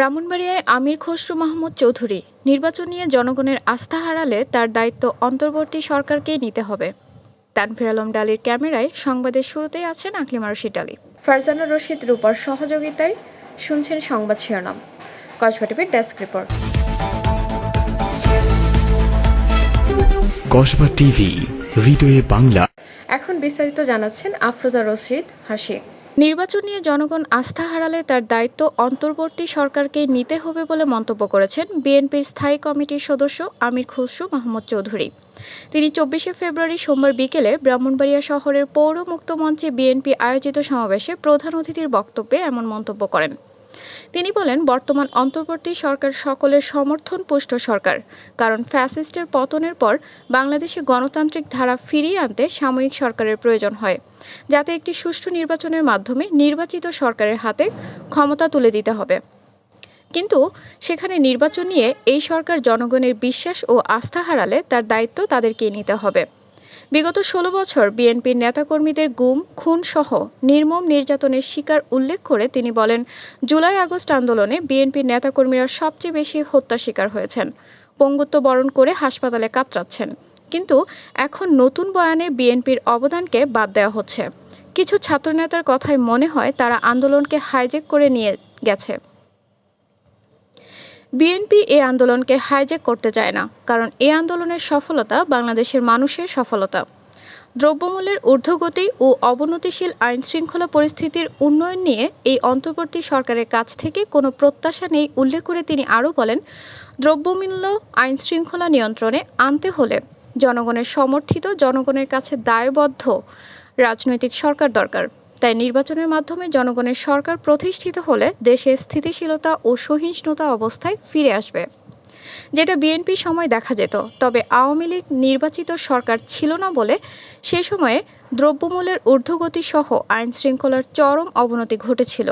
ব্রাহ্মণবাড়িয়ায় আমির খসরু মাহমুদ চৌধুরী নির্বাচন নিয়ে জনগণের আস্থা হারালে তার দায়িত্ব অন্তর্বর্তী সরকারকেই নিতে হবে। তানভীর আলম ডালির ক্যামেরায় সংবাদের শুরুতেই আছেন আকলিমা রশিদ আলী ফারজানা রশিদ রূপার সহযোগিতায় শুনছেন সংবাদ শিরোনাম। কসবা টিভির ডেস্ক রিপোর্ট। কসবা টিভি হৃদয়ে বাংলা। এখন বিস্তারিত জানাচ্ছেন আফরোজা রশিদ হাসি নির্বাচন নিয়ে জনগণ আস্থা হারালে তার দায়িত্ব অন্তর্বর্তী সরকারকে নিতে হবে বলে মন্তব্য করেছেন বিএনপির স্থায়ী কমিটির সদস্য আমির খসরু মাহমুদ চৌধুরী। তিনি চব্বিশে ফেব্রুয়ারি সোমবার বিকেলে ব্রাহ্মণবাড়িয়া শহরের পৌর মুক্ত মঞ্চে বিএনপি আয়োজিত সমাবেশে প্রধান অতিথির বক্তব্যে এমন মন্তব্য করেন। তিনি বলেন, বর্তমান অন্তর্বর্তী সরকার সকলের সমর্থন পুষ্ট সরকার, কারণ ফ্যাসিস্টের পতনের পর বাংলাদেশে গণতান্ত্রিক ধারা ফিরিয়ে আনতে সাময়িক সরকারের প্রয়োজন হয়, যাতে একটি সুষ্ঠু নির্বাচনের মাধ্যমে নির্বাচিত সরকারের হাতে ক্ষমতা তুলে দিতে হবে। কিন্তু সেখানে নির্বাচন নিয়ে এই সরকার জনগণের বিশ্বাস ও আস্থা হারালে তার দায়িত্ব তাদেরকেই নিতে হবে। বিগত ষোলো বছর বিএনপির নেতাকর্মীদের গুম, খুন সহ নির্মম নির্যাতনের শিকার উল্লেখ করে তিনি বলেন, জুলাই আগস্ট আন্দোলনে বিএনপির নেতাকর্মীরা সবচেয়ে বেশি হত্যা শিকার হয়েছেন। পঙ্গুত্ব বরণ করে হাসপাতালে কাতরাচ্ছেন। কিন্তু এখন নতুন বয়ানে বিএনপির অবদানকে বাদ দেওয়া হচ্ছে। কিছু ছাত্রনেতার কথায় মনে হয় তারা আন্দোলনকে হাইজেক করে নিয়ে গেছে। বিএনপি এ আন্দোলনকে হাইজ্যাক করতে চায় না, কারণ এ আন্দোলনের সফলতা বাংলাদেশের মানুষের সফলতা। দ্রব্যমূল্যের ঊর্ধ্বগতি ও অবনতিশীল আইন শৃঙ্খলা পরিস্থিতির উন্নয়ন নিয়ে এই অন্তর্বর্তী সরকারের কাছ থেকে কোনো প্রত্যাশা নেই উল্লেখ করে তিনি আরও বলেন, দ্রব্যমূল্য আইন শৃঙ্খলা নিয়ন্ত্রণে আনতে হলে জনগণের সমর্থিত, জনগণের কাছে দায়বদ্ধ রাজনৈতিক সরকার দরকার। তাই নির্বাচনের মাধ্যমে জনগণের সরকার প্রতিষ্ঠিত হলে দেশে স্থিতিশীলতা ও সহিষ্ণুতা অবস্থায় ফিরে আসবে। যেটা বিএনপি সময় দেখা যেত, তবে আওয়ামী লীগ নির্বাচিত সরকার ছিল না বলে সে সময়ে দ্রব্যমূল্যের ঊর্ধ্বগতি সহ আইন শৃঙ্খলার চরম অবনতি ঘটেছিল।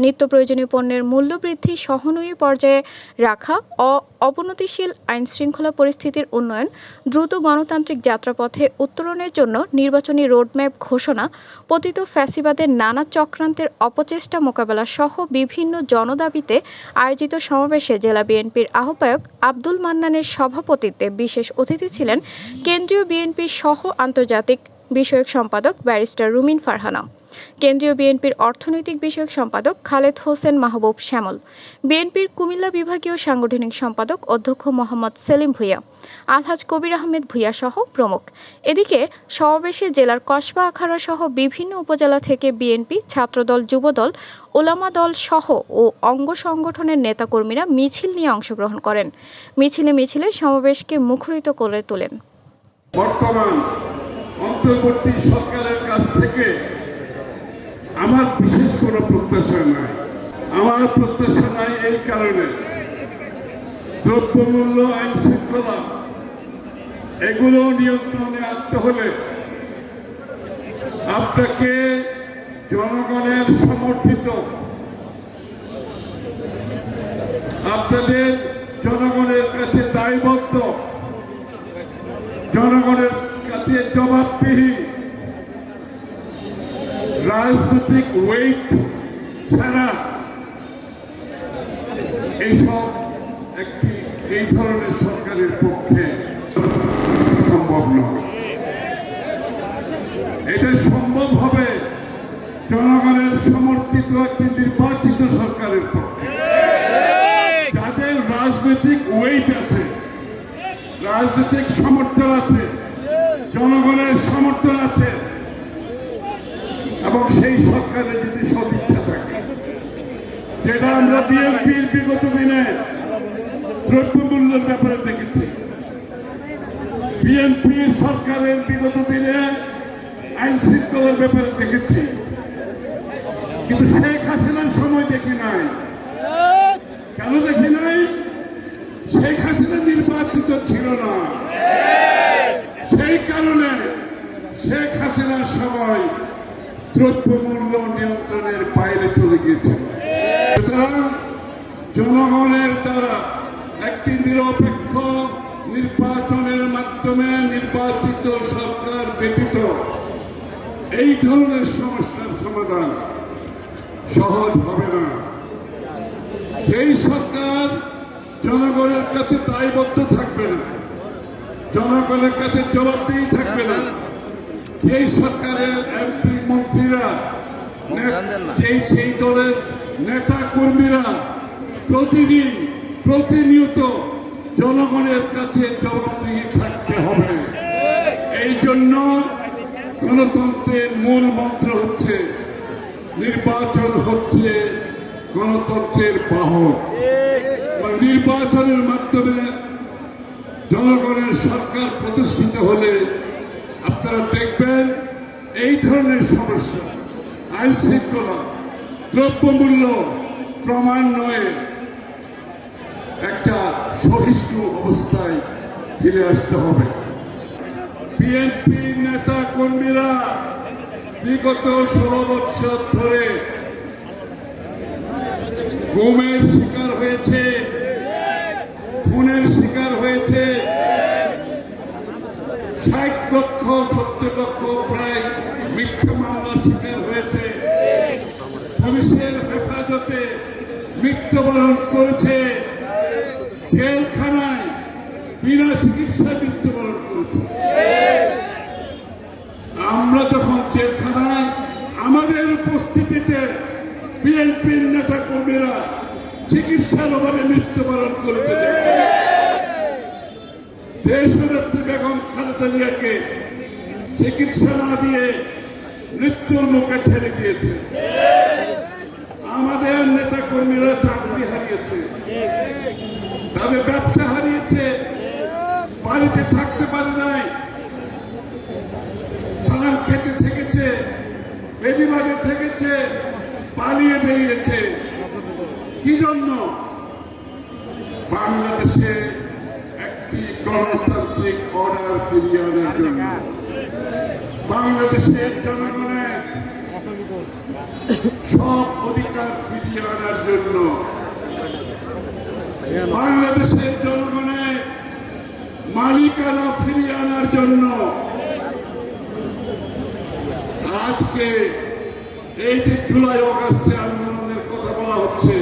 নিত্য প্রয়োজনীয় পণ্যের মূল্যবৃদ্ধি সহনীয় পর্যায়ে রাখা, অ, অবনতিশীল আইন শৃঙ্খলা পরিস্থিতির উন্নয়ন, দ্রুত গণতান্ত্রিক যাত্রাপথে উত্তরণের জন্য নির্বাচনী রোডম্যাপ ঘোষণা, পতিত ফ্যাসিবাদের নানা চক্রান্তের অপচেষ্টা মোকাবেলা সহ বিভিন্ন জনদাবিতে আয়োজিত সমাবেশে জেলা বিএনপির আহ্বায়ক আব্দুল মান্নানের সভাপতিত্বে বিশেষ অতিথি ছিলেন কেন্দ্রীয় বিএনপির সহ আন্তর্জাতিক বিষয়ক সম্পাদক ব্যারিস্টার রুমিন ফারহানা। কেন্দ্রীয় বিএনপির অর্থনৈতিক বিষয়ক সম্পাদক খালেদ হোসেন মাহবুব শ্যামল, বিএনপির কুমিল্লা বিভাগীয় সাংগঠনিক সম্পাদক অধ্যক্ষ মোহাম্মদ সেলিম ভুইয়া, আলহাজ কবির আহমেদ ভুইয়া সহ প্রমুখ। এদিকে সমাবেশে জেলার কসবা আখাড়া সহ বিভিন্ন উপজেলা থেকে বিএনপি, ছাত্রদল, যুবদল, ওলামা দল সহ ও অঙ্গ সংগঠনের নেতাকর্মীরা মিছিল নিয়ে অংশগ্রহণ করেন। মিছিলে মিছিলে সমাবেশকে মুখরিত করে তোলেন। বর্তমান অন্তর্বর্তী সরকারের কাছ থেকে আমার বিশেষ কোনো প্রত্যাশা নাই। আমার প্রত্যাশা নাই এই কারণে। দ্রব্যমূল্য, আইন শৃঙ্খলা, এগুলো নিয়ন্ত্রণে আনতে হলে আপনাকে জনগণের সমর্থিত, আপনাদের জনগণের কাছে দায়বদ্ধ জনগণের কাছে জবাবদিহি রাজনৈতিক ওয়েট ছাড়া এইসব একটি, এই ধরনের সরকারের পক্ষে সম্ভব নয়। এটা সম্ভব হবে জনগণের সমর্থিত একটি নির্বাচিত সরকারের পক্ষে। যাদের রাজনৈতিক ওয়েট আছে, রাজনৈতিক সমর্থন আছে, জনগণের সমর্থন আছে এবং সেই সরকারের যদি সদিচ্ছা থাকে, যেটা আমরা বিএনপির বিগত দিনে দ্রব্যমূল্যের ব্যাপারে দেখেছি, বিএনপির সরকারের বিগত দিনে আইন শৃঙ্খলার ব্যাপারে দেখেছি, কিন্তু শেখ হাসিনার সময় দেখি নাই। কেন দেখি নাই? শেখ হাসিনা নির্বাচিত ছিল না। সেই কারণে শেখ হাসিনার সময় দ্রব্যমূল্য নিয়ন্ত্রণের বাইরে চলে গিয়েছিল সুতরাং জনগণের দ্বারা একটি নিরপেক্ষ নির্বাচনের মাধ্যমে নির্বাচিত সরকার ব্যতীত এই ধরনের সমস্যার সমাধান সহজ হবে না। যেই সরকার জনগণের কাছে দায়বদ্ধ থাকবে না, জনগণের কাছে জবাবদিহি থাকবে না যেই সরকারের এমপি মন্ত্রীরা যেই সেই দলের নেতা কর্মীরা প্রতিদিন প্রতিনিয়ত জনগণের কাছে জবাবদিহি থাকতে হবে। এই জন্য গণতন্ত্রের মূল মন্ত্র হচ্ছে নির্বাচন হচ্ছে গণতন্ত্রের বাহক। বা নির্বাচনের মাধ্যমে জনগণের সরকার প্রতিষ্ঠিত হলে আপনারা দেখবেন এই ধরনের সমস্যা। আইন শৃঙ্খলা, দ্রব্যমূল্য ক্রমান্বয়ে একটা সহিষ্ণু অবস্থায় ফিরে আসতে হবে। বিএনপি নেতা কর্মীরা বিগত ষোলো বছর ধরে গুমের শিকার হয়েছে, খুনের শিকার হয়েছে। ষাট লক্ষ প্রায় মিথ্যা মামলার শিকার হয়েছে। পুলিশের হেফাজতে মৃত্যুবরণ করেছে। জেলখানায় বিনা চিকিৎসায় মৃত্যুবরণ করেছে। আমরা যখন জেলখানায় আমাদের উপস্থিতিতে বিএনপির নেতা কর্মীরা চিকিৎসার অভাবে মৃত্যুবরণ করেছে। দেশনেত্রী বেগম খালেদা জিয়াকে চিকিৎসা না দিয়ে মৃত্যুর মুখে ঠেলে দিয়েছে। আমাদের নেতা কর্মীরা চাকরি হারিয়েছে। তাদের ব্যবসা হারিয়েছে। বাড়িতে থাকতে পারে নাই। ধান খেতে থেকেছে বেদিবাদে থেকেছে, পালিয়ে বেরিয়েছে। কি জন্য? বাংলাদেশে একটি গণতান্ত্রিক অর্ডার ফিরিয়ে আনার জন্য। বাংলাদেশের জনগণের সব অধিকার ফিরিয়ে আনার জন্য বাংলাদেশের জনগণের মালিকানা ফিরিয়ে আনার জন্য আজকে এই যে জুলাই অগাস্টে আন্দোলনের কথা বলা হচ্ছে,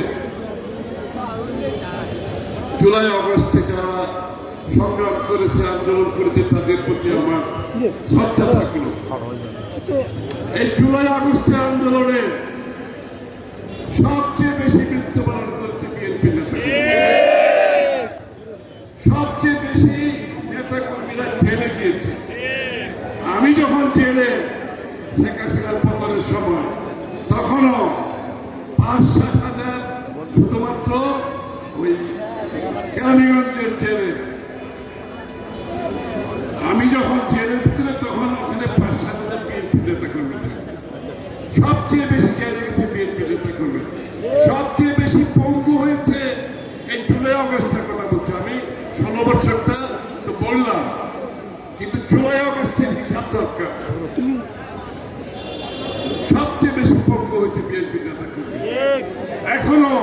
জুলাই অগস্টে যারা সংগ্রাম করেছে, আন্দোলন করেছে, তাদের প্রতি আমার শ্রদ্ধা থাকল। এই জুলাই আগস্টের আন্দোলনে সবচেয়ে বেশি মৃত্যুবরণ করেছে বিএনপি নেতা সবচেয়ে বেশি নেতা কর্মীরা জেলে গিয়েছে। আমি যখন জেলে শেখ হাসিনার পতনের সময়, তখনও পাঁচ সাত হাজার শুধুমাত্র ওই কেরানীগঞ্জের জেলে জেলে গেছে বিএনপি নেতা সবচেয়ে বেশি পঙ্গু হয়েছে এই জুলাই অগস্টের কথা বলছি আমি, ষোলো বছরটা তো বললাম, কিন্তু জুলাই অগস্টের হিসাব দরকার। সবচেয়ে বেশি পঙ্গু হয়েছে বিএনপি নেতা কর্মী এখনও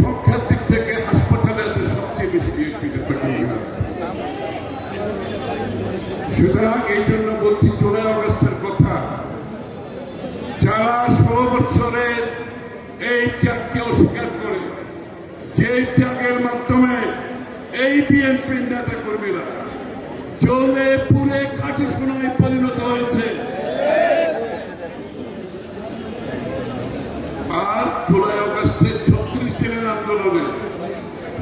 সংখ্যার দিক থেকে হাসপাতালে আছে সবচেয়ে বেশি বিএনপি নেতা কর্মীরা সুতরাং এই জন্য বলছি জুলাই অগস্টের কথা যারা বছরের এই ত্যাগকে অস্বীকার করে। যে ত্যাগের মাধ্যমে এই বিএনপি নেতা কর্মীরা জ্বলে পুড়ে খাঁটি সোনায় পরিণত হয়েছে। আর জুলাই অগস্টের ছত্রিশ দিনের আন্দোলনে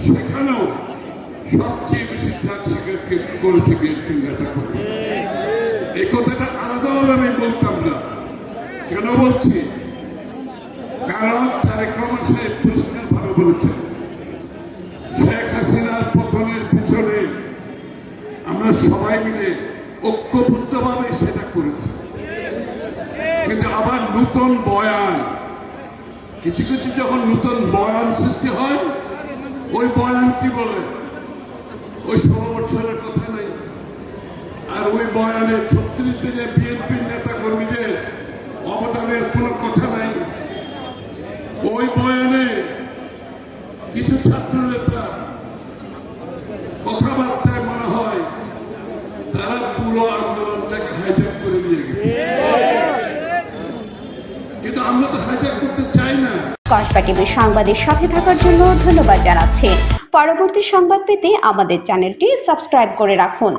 সেখানেও সবচেয়ে বেশি ত্যাগ স্বীকার করেছে বিএনপি নেতা কর্মী এই কথাটা আলাদাভাবে আমি বলতাম না। কেন বলছি? কারণ তারেক রহমান সাহেব পরিষ্কার ভাবে বলেছেন, শেখ হাসিনার পতনের পিছনে আমরা সবাই মিলে ঐক্যবদ্ধভাবে সেটা করেছি। কিন্তু আবার নতুন বয়ান, কিছু কিছু যখন নতুন বয়ান সৃষ্টি হয়, ওই বয়ান কি বলে? ওই ষোলো কথা নেই। আর ওই বয়ানে ছত্রিশ দিনে বিএনপির নেতা কর্মীদের অবদানের কোনো কথা নাই। ওই বয়ানে কিছু ছাত্র নেতা কথাবার্তায় মনে হয় তারা পুরো আন্দোলনটাকে হাইজ্যাক করে নিয়ে গেছে। কিন্তু আমরা তো হাইজ্যাক করতে চাই না। কসবা টিভির সংবাদের সাথে থাকার জন্য ধন্যবাদ জানাচ্ছি। পরবর্তী সংবাদ পেতে আমাদের চ্যানেলটি সাবস্ক্রাইব করে রাখুন।